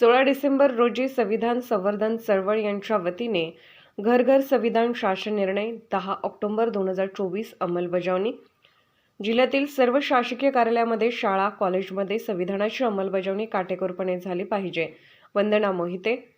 सोळा डिसेंबर रोजी संविधान संवर्धन चळवळ यांच्या वतीने घर घर संविधान शासन निर्णय दहा ऑक्टोबर दोन हजार चोवीस अंमलबजावणी. जिल्ह्यातील सर्व शासकीय कार्यालयामध्ये शाळा कॉलेजमध्ये संविधानाची अंमलबजावणी काटेकोरपणे झाली पाहिजे. वंदना मोहिते.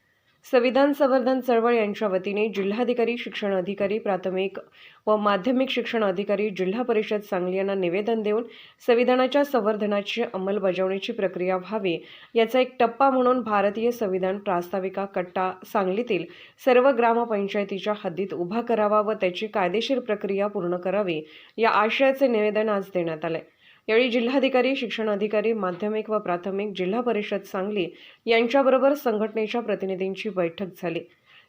संविधान संवर्धन चळवळ यांच्या वतीने जिल्हाधिकारी शिक्षण अधिकारी प्राथमिक व माध्यमिक शिक्षण अधिकारी जिल्हा परिषद सांगली यांना निवेदन देऊन संविधानाच्या संवर्धनाची अंमलबजावणीची प्रक्रिया व्हावी याचा एक टप्पा म्हणून भारतीय संविधान प्रास्ताविका कट्टा सांगलीतील सर्व ग्रामपंचायतीच्या हद्दीत उभा करावा व त्याची कायदेशीर प्रक्रिया पूर्ण करावी या आशयाचे निवेदन आज देण्यात आले यावेळी जिल्हाधिकारी शिक्षण अधिकारी माध्यमिक व प्राथमिक जिल्हा परिषद सांगली यांच्याबरोबर संघटनेच्या प्रतिनिधींची बैठक झाली.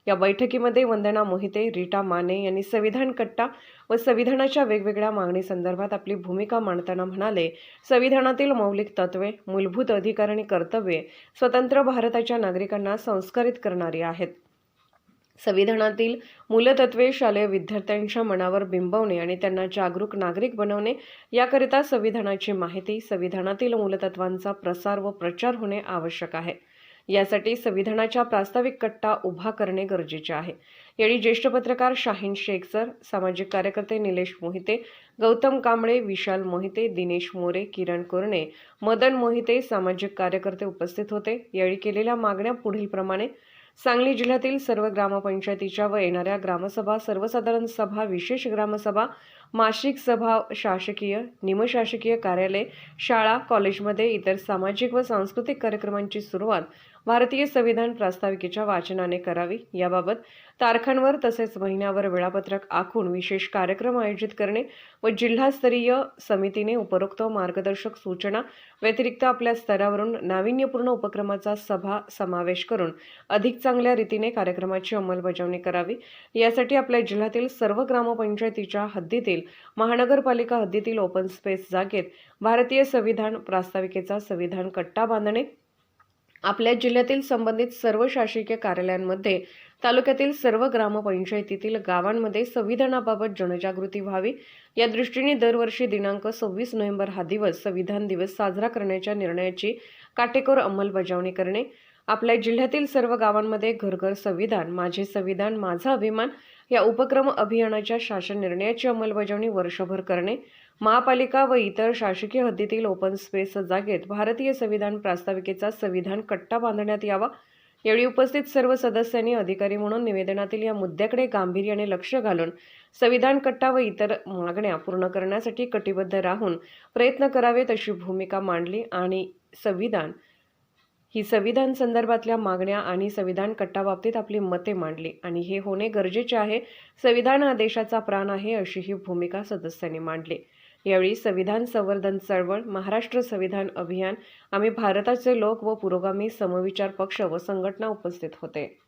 या बैठकीमध्ये वंदना मोहिते रीटा माने यांनी संविधान कट्टा व संविधानाच्या वेगवेगळ्या मागणीसंदर्भात आपली भूमिका मांडताना म्हणाले संविधानातील मौलिक तत्वे मूलभूत अधिकार आणि कर्तव्ये स्वतंत्र भारताच्या नागरिकांना संस्कारित करणारी आहेत. संविधानातील मूलतत्वे शालेय विद्यार्थ्यांच्या मनावर बिंबवणे आणि त्यांना जागरूक नागरिक बनवणे याकरिता संविधानाची माहिती संविधानातील मूलतत्वांचा प्रसार व प्रचार होणे आवश्यक आहे. यासाठी संविधानाच्या प्रास्ताविक कट्टा उभा करणे गरजेचे आहे. यावेळी ज्येष्ठ पत्रकार शाहीन शेख सर सामाजिक कार्यकर्ते निलेश मोहिते गौतम कांबळे विशाल मोहिते दिनेश मोरे किरण कोरणे मदन मोहिते सामाजिक कार्यकर्ते उपस्थित होते. यावेळी केलेल्या मागण्या पुढीलप्रमाणे सांगली जिल्ह्यातील सर्व ग्रामपंचायतीच्या व येणाऱ्या ग्रामसभा सर्वसाधारण सभा विशेष ग्रामसभा मासिक सभा शासकीय निमशासकीय कार्यालय शाळा कॉलेजमध्ये इतर सामाजिक व सांस्कृतिक कार्यक्रमांची सुरुवात भारतीय संविधान प्रास्ताविकेच्या वाचनाने करावी. याबाबत तारखांवर तसेच महिन्यावर वेळापत्रक आखून विशेष कार्यक्रम आयोजित करणे व जिल्हास्तरीय समितीने उपरोक्त मार्गदर्शक सूचना व्यतिरिक्त आपल्या स्तरावरून नाविन्यपूर्ण उपक्रमाचा सभा समावेश करून अधिक चांगल्या रीतीने कार्यक्रमाची अंमलबजावणी करावी. यासाठी आपल्या जिल्ह्यातील सर्व ग्रामपंचायतीच्या हद्दीतील महानगरपालिका हद्दीतील ओपन स्पेस जागेत भारतीय संविधान प्रास्ताविकेचा संविधान कट्टा बांधणे आपल्या जिल्ह्यातील संबंधित सर्व शासकीय कार्यालयांमध्ये तालुक्यातील सर्व ग्रामपंचायतीतील गावांमध्ये संविधानाबाबत जनजागृती व्हावी. या दृष्टीने दरवर्षी दिनांक सव्वीस नोव्हेंबर हा दिवस संविधान दिवस साजरा करण्याच्या निर्णयाची काटेकोर अंमलबजावणी करणे. आपल्या जिल्ह्यातील सर्व गावांमध्ये घरघर संविधान माझे संविधान माझा अभिमान या उपक्रम अभियानाच्या शासन निर्णयाची अंमलबजावणी वर्षभर करणे महापालिका व इतर शासकीय हद्दीतील ओपन स्पेस जागेत भारतीय संविधान प्रास्ताविकेचा संविधान कट्टा बांधण्यात यावा. यावेळी उपस्थित सर्व सदस्यांनी अधिकारी म्हणून निवेदनातील या मुद्द्याकडे गांभीर्याने लक्ष घालून संविधान कट्टा व इतर मागण्या पूर्ण करण्यासाठी कटिबद्ध राहून प्रयत्न करावेत अशी भूमिका मांडली आणि संविधान ही संविधान संदर्भातल्या मागण्या आणि संविधान कट्टाबाबतीत आपली मते मांडली आणि हे होणे गरजेचे आहे संविधान हा देशाचा प्राण आहे अशी ही भूमिका सदस्यांनी मांडली. यावेळी संविधान संवर्धन चळवळ महाराष्ट्र संविधान अभियान आम्ही भारताचे लोक व पुरोगामी समविचार पक्ष व संघटना उपस्थित होते.